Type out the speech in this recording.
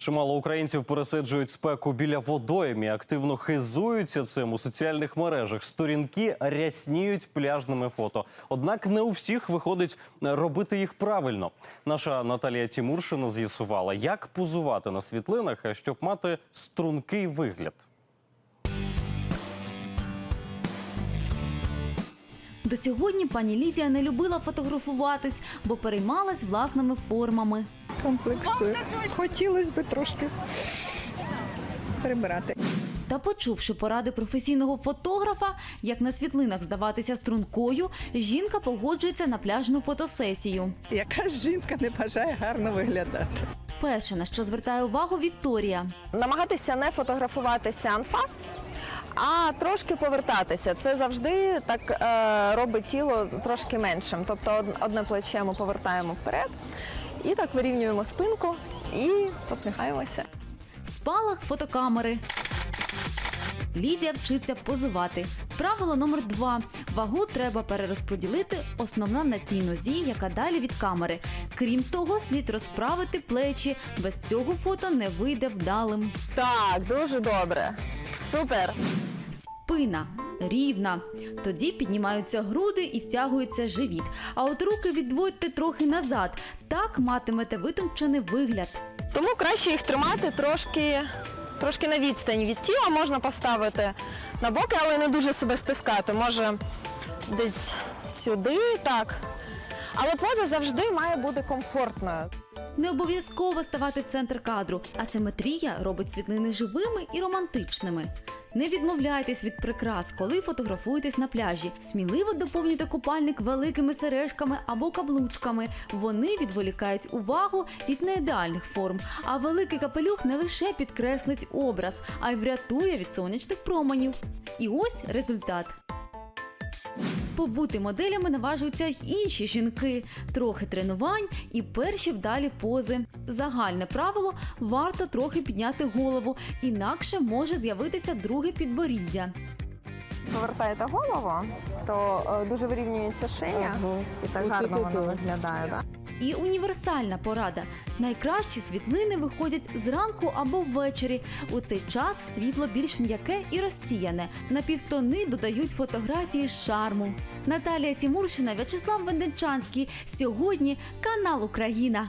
Чимало українців пересиджують спеку біля водоймі, активно хизуються цим у соціальних мережах. Сторінки рясніють пляжними фото. Однак не у всіх виходить робити їх правильно. Наша Наталія Тімуршина з'ясувала, як позувати на світлинах, щоб мати стрункий вигляд. До сьогодні пані Лідія не любила фотографуватись, бо переймалась власними формами. комплексую. Хотілося б трошки прибирати. Та почувши поради професійного фотографа, як на світлинах здаватися стрункою, жінка погоджується на пляжну фотосесію. Яка ж жінка не бажає гарно виглядати? Перше, на що звертає увагу Вікторія. намагатися не фотографуватися анфас, а трошки повертатися. Це завжди так е, робить тіло трошки меншим. Тобто одне плече ми повертаємо вперед і так вирівнюємо спинку і посміхаємося. Спалах фотокамери. Лідія вчиться позувати. Правило номер два: вагу треба перерозподілити, основна на тій нозі, яка далі від камери. Крім того, слід розправити плечі. Без цього фото не вийде вдалим. Так, дуже добре. Супер. Спина рівна. Тоді піднімаються груди і втягується живіт. А от руки відводьте трохи назад. Так матимете витончений вигляд. Тому краще їх тримати трошки, трошки на відстані від тіла. Можна поставити на боки, але не дуже себе стискати. Може десь сюди, так. Але поза завжди має бути комфортною. Не обов'язково ставати в центр кадру. Асиметрія робить світлини живими і романтичними. Не відмовляйтесь від прикрас, коли фотографуєтесь на пляжі. Сміливо доповнюйте купальник великими сережками або каблучками. Вони відволікають увагу від неідеальних форм. А великий капелюх не лише підкреслить образ, а й врятує від сонячних променів. І ось результат. Побути моделями наважуються й інші жінки. Трохи тренувань і перші вдалі пози. Загальне правило варто трохи підняти голову, інакше може з'явитися друге підборіддя. Повертаєте голову, то е, дуже вирівнюється шия, і так гарно воно виглядає. Да? І універсальна порада: найкращі світлини виходять зранку або ввечері. У цей час світло більш м'яке і розсіяне. На півтони додають фотографії шарму. Наталія Тімуршина, В'ячеслав Венденчанський. Сьогодні канал Україна.